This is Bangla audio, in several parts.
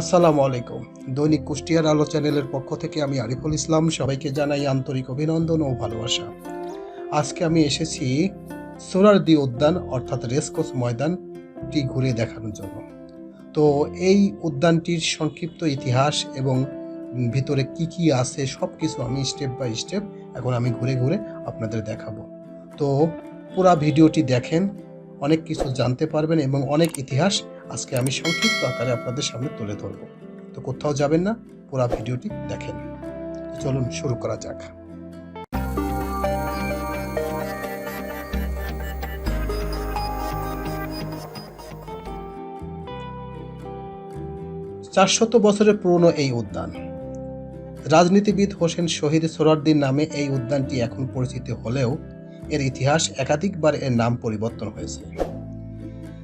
আসসালামু আলাইকুম। দৈনিক কুষ্টিয়ার আলো চ্যানেলের পক্ষ থেকে আমি আরিফুল ইসলাম সবাইকে জানাই আন্তরিক অভিনন্দন ও ভালোবাসা। আজকে আমি এসেছি সোরারদি উদ্যান, অর্থাৎ রেসকোস ময়দানটি ঘুরে দেখানোর জন্য। তো এই উদ্যানটির সংক্ষিপ্ত ইতিহাস এবং ভিতরে কি কি আছে সব কিছু আমি স্টেপ বাই স্টেপ এখন আমি ঘুরে ঘুরে আপনাদের দেখাবো। তো পুরা ভিডিওটি দেখেন, অনেক কিছু জানতে পারবেন এবং অনেক ইতিহাস আজকে আমি সংক্ষিপ্ত আকারে আপনাদের সামনে তুলে ধরব। তো কোথাও যাবেন না, পুরো ভিডিওটি দেখেন। চলুন শুরু করা যাক। চারশত বছরের পুরনো এই উদ্যান। রাজনীতিবিদ হোসেন শহীদ সোহরার্দির নামে এই উদ্যানটি এখন পরিচিত হলেও এর ইতিহাস একাধিকবার এর নাম পরিবর্তন হয়েছে।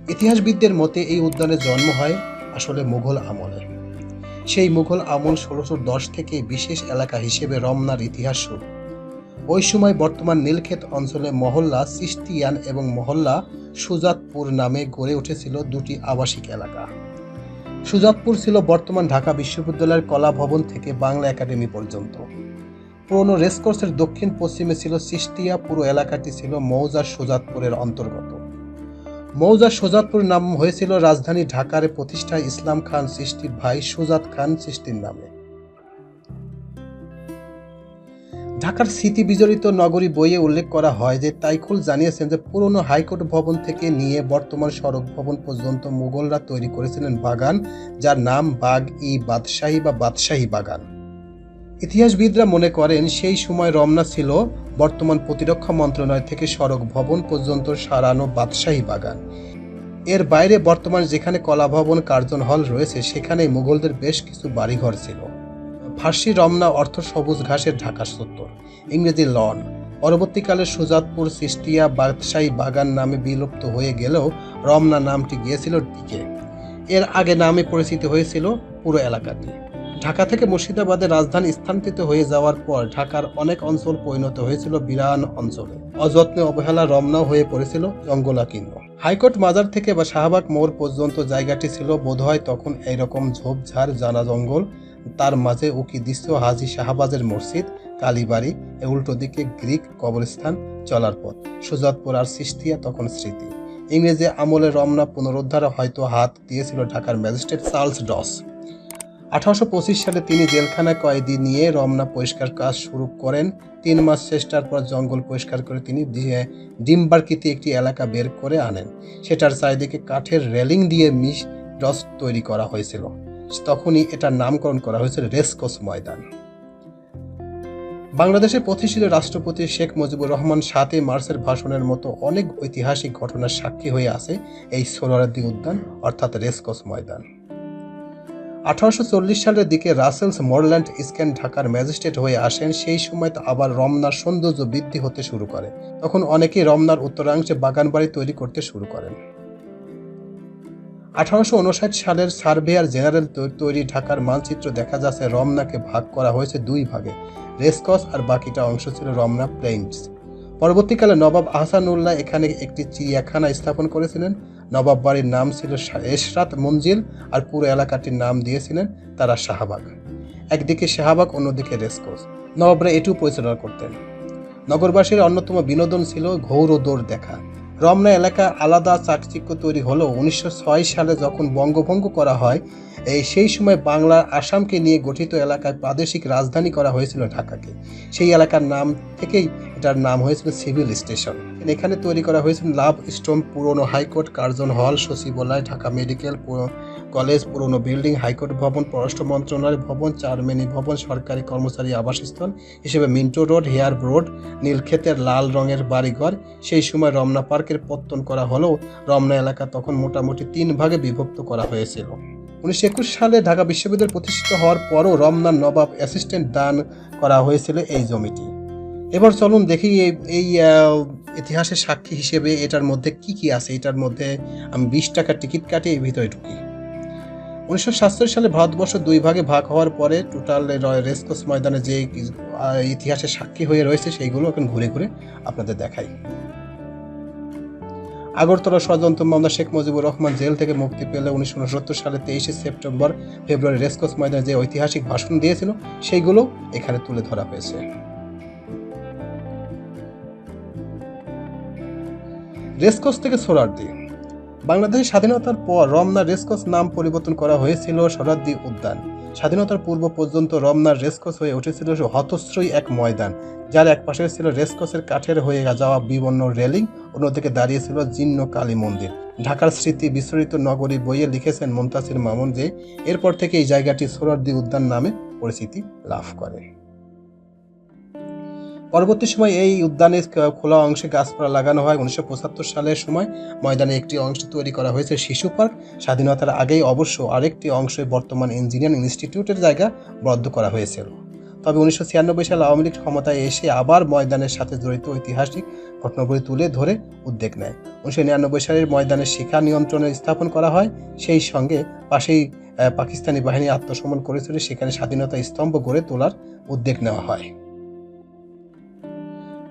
ইতিহাসবিদদের মতে এই উদ্যানের জন্ম হয় আসলে মুঘল আমলে সেই মুঘল আমল ষোলোশো দশ থেকে বিশেষ এলাকা হিসেবে রমনার ইতিহাস শুরু। ওই সময় বর্তমান নীলক্ষেত অঞ্চলে মহল্লা সিস্তিয়ান এবং মহল্লা সুজাতপুর নামে গড়ে উঠেছিল দুটি আবাসিক এলাকা। সুজাতপুর ছিল বর্তমান ঢাকা বিশ্ববিদ্যালয়ের কলা ভবন থেকে বাংলা একাডেমি পর্যন্ত। পুরনো রেসকোর্সের দক্ষিণ পশ্চিমে ছিল সিস্তিয়া, পুরো এলাকাটি ছিল মৌজা সুজাতপুরের অন্তর্গত। মৌজা সুজাতপুর নাম হয়েছিল রাজধানী ঢাকার প্রতিষ্ঠা ইসলাম খান সৃষ্টির ভাই সুজাত খান সৃষ্টির নামে। ঢাকার স্মৃতি বিজড়িত নগরী বইয়ে উল্লেখ করা হয় যে, তাইকুল জানিয়েছেন যে, পুরনো হাইকোর্ট ভবন থেকে নিয়ে বর্তমান সড়ক ভবন পর্যন্ত মুঘলরা তৈরি করেছিলেন বাগান, যার নাম বাগ ই বাদশাহী বা বাদশাহী বাগান। ইতিহাসবিদরা মনে করেন, সেই সময় রমনা ছিল বর্তমান প্রতিরক্ষা মন্ত্রণালয় থেকে সড়ক ভবন পর্যন্ত সারানো বাদশাহী বাগান। এর বাইরে বর্তমান যেখানে কলা ভবন কার্জন হল রয়েছে সেখানে মুঘলদের বেশ কিছু বাড়িঘর ছিল। ফার্সি রমনা অর্থ সবুজ ঘাসের ঢাকা সত্তর, ইংরেজি লন। পরবর্তীকালে সুজাতপুর সিস্টিয়া বাদশাহী বাগান নামে বিলুপ্ত হয়ে গেলেও রমনা নামটি গিয়েছিল টিকে এর আগে নামে পরিচিত হয়েছিল পুরো এলাকাটি। ঢাকা থেকে মুর্শিদাবাদে রাজধানী স্থানান্তরিত হয়ে যাওয়ার পর ঢাকার অনেক অঞ্চল পরিণত হয়েছিল বিরান অঞ্চলে। অযত্নে অবহেলা রমনাও হয়ে পড়েছিল জঙ্গলাকীর্ণ। হাইকোর্ট মাজার থেকে বা শাহবাগ মোড় পর্যন্ত জায়গাটি ছিল বোধহয় তখন এইরকম ঝোপঝাড় জানা জঙ্গল। তার মাঝে উকি দৃশ্য হাজি শাহবাজের মসজিদ, কালীবাড়ি, এ উল্টো দিকে গ্রিক কবরস্থান চলার পথ। সুজাতপুর আর সৃষ্টিয়া তখন স্মৃতি। ইংরেজি আমলে রমনা পুনরুদ্ধারে হয়তো হাত দিয়েছিল ঢাকার ম্যাজিস্ট্রেট চার্লস ডস। আঠারোশো পঁচিশ সালে তিনি জেলখানায় কয়েদি নিয়ে রমনা পরিষ্কার কাজ শুরু করেন। তিন মাস চেষ্টার পর জঙ্গল পরিষ্কার করে তিনি ডিম্বার্কিতে একটি এলাকা বের করে আনেন। সেটার চারিদিকে কাঠের রেলিং দিয়ে মিস রস তৈরি করা হয়েছিল। তখনই এটার নামকরণ করা হয়েছিল রেসকোস ময়দান। বাংলাদেশের প্রতিষ্ঠিত রাষ্ট্রপতি শেখ মুজিবুর রহমান সাতই মার্চের ভাষণের মতো অনেক ঐতিহাসিক ঘটনার সাক্ষী হয়ে আছে এই সোহরাওয়ার্দী উদ্যান, অর্থাৎ রেসকোস ময়দান। আঠারোশো চল্লিশ সালের দিকে রাসেলস মোরল্যান্ড স্ক্যান ঢাকার ম্যাজিস্ট্রেট হয়ে আসেন, সেই সময় আবার রমনার সৌন্দর্য বৃদ্ধি হতে শুরু করে। তখন অনেকেই রমনার উত্তরাংশে বাগান বাড়ি তৈরি করতে শুরু করেন। আঠারোশো উনষাট সালের সার্ভেয়ার জেনারেল তৈরি ঢাকার মানচিত্র দেখা যাচ্ছে, রমনাকে ভাগ করা হয়েছে দুই ভাগে। রেসকস আর বাকিটা অংশ ছিল রমনা প্লেইনস পরবর্তীকালে নবাব আহসানুল্লাহ এখানে একটি চিড়িয়াখানা স্থাপন করেছিলেন। নবাব বাড়ির নাম ছিল এশরাত মঞ্জিল আর পুরো এলাকাটির নাম দিয়েছিলেন তারা শাহবাগ। একদিকে শাহবাগ, অন্যদিকে রেসকোর্স নবাবরা এটু পরিচালনা করতেন। নগরবাসীর অন্যতম বিনোদন ছিল ঘৌর দৌড় দেখা। রমনা এলাকার আলাদা চাকচিক্য তৈরি হলো উনিশশো ছয় সালে যখন বঙ্গভঙ্গ করা হয়, এই সেই সময় বাংলার আসামকে নিয়ে গঠিত এলাকায় প্রাদেশিক রাজধানী করা হয়েছিল ঢাকাকে। সেই এলাকার নাম থেকেই এটার নাম হয়েছিল সিভিল স্টেশন। এখানে তৈরি করা হয়েছিল লাভ স্টোন পুরনো হাইকোর্ট, কার্জন হল, সচিবালয়, ঢাকা মেডিকেল কলেজ, পুরনো বিল্ডিং, হাইকোর্ট ভবন, পররাষ্ট্র মন্ত্রণালয় ভবন চারমেনি ভবন, সরকারি কর্মচারী আবাসস্থল হিসেবে মিন্টো রোড, হেয়ার রোড, নীলক্ষেতের লাল রঙের বাড়িঘর। সেই সময় রমনা পার্কের পত্তন করা হলেও রমনা এলাকা তখন মোটামুটি তিন ভাগে বিভক্ত করা হয়েছিল। উনিশশো একুশ সালে ঢাকা বিশ্ববিদ্যালয় প্রতিষ্ঠিত হওয়ার পরও রমনার নবাব অ্যাসিস্ট্যান্ট দান করা হয়েছিল এই জমিটি। এবার চলুন দেখি এই- ইতিহাসের সাক্ষী হিসেবে এটার মধ্যে কি কি আছে? এটার মধ্যে আমি বিশ টাকার টিকিট কাটিয়ে এই ভিতরে ঢুকি। উনিশশো সাতচল্লিশ সালে ভারতবর্ষ দুই ভাগে ভাগ হওয়ার পরে টোটাল রেসকোস ময়দানে যে ইতিহাসের সাক্ষী হয়ে রয়েছে, সেইগুলো এখন ঘুরে ঘুরে আপনাদের দেখাই। আগরতলা ষড়যন্ত্র মামলা শেখ মুজিবুর রহমান জেল থেকে মুক্তি পেলে উনিশশো উনসত্তর সালে তেইশে সেপ্টেম্বর, ফেব্রুয়ারি রেসকোর্স ময়দানে যে ঐতিহাসিক ভাষণ দিয়েছিল, সেইগুলো এখানে তুলে ধরা হয়েছে। রেসকোর্স থেকে সোরারদি। বাংলাদেশের স্বাধীনতার পর রমনা রেসকোর্স নাম পরিবর্তন করা হয়েছিল সোরারদি উদ্যান। স্বাধীনতার পূর্ব পর্যন্ত রমনার রেসকোর্স হয়ে উঠেছিল হতশ্রয়ী এক ময়দান, যার এক পাশে ছিল রেসকোর্সের কাঠের হয়ে যাওয়া বিবর্ণ রেলিং, অন্যদিকে দাঁড়িয়েছিল জীর্ণ কালী মন্দির। ঢাকার স্মৃতি বিস্মৃত নগরী বইয়ে লিখেছেন মুন্তাসির মামুন যে, এরপর থেকে এই জায়গাটি সোরারদি উদ্যান নামে পরিচিতি লাভ করে। পরবর্তী সময় এই উদ্যানের খোলা অংশে গাছপালা লাগানো হয়। উনিশশো পঁচাত্তর সালের সময় ময়দানে একটি অংশ তৈরি করা হয়েছে শিশু পার্ক। স্বাধীনতার আগেই অবশ্য আরেকটি অংশে বর্তমান ইঞ্জিনিয়ারিং ইনস্টিটিউটের জায়গা বরাদ্দ করা হয়েছিল। তবে উনিশশো ছিয়ানব্বই সালে আওয়ামী লীগ ক্ষমতায় এসে আবার ময়দানের সাথে জড়িত ঐতিহাসিক ঘটনাগুলি তুলে ধরে উদ্যোগ নেয়। উনিশশো নিরানব্বই সালের ময়দানে শিক্ষা নিয়ন্ত্রণে স্থাপন করা হয়। সেই সঙ্গে পাশেই পাকিস্তানি বাহিনী আত্মসমর্পণ করেছিল। সেখানে স্বাধীনতা স্তম্ভ গড়ে তোলার উদ্যোগ নেওয়া হয়।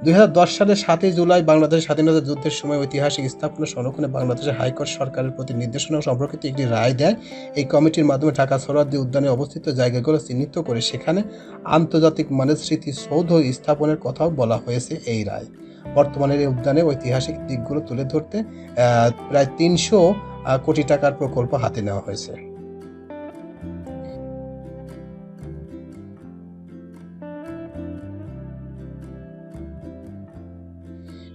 দুই সালের সাতই জুলাই বাংলাদেশ স্বাধীনতা যুদ্ধের সময় ঐতিহাসিক স্থাপনা সংরক্ষণে বাংলাদেশের হাইকোর্ট সরকারের প্রতি নির্দেশনা সম্পর্কিত একটি রায় দেয়। এই কমিটির মাধ্যমে ঢাকা সোহরাওয়ার্দী উদ্যানে অবস্থিত জায়গাগুলো চিহ্নিত করে সেখানে আন্তর্জাতিক মানের স্মৃতিসৌধ স্থাপনের কথাও বলা হয়েছে এই রায়। বর্তমানে এই উদ্যানে ঐতিহাসিক দিকগুলো তুলে ধরতে প্রায় তিনশো কোটি টাকার প্রকল্প হাতে নেওয়া হয়েছে।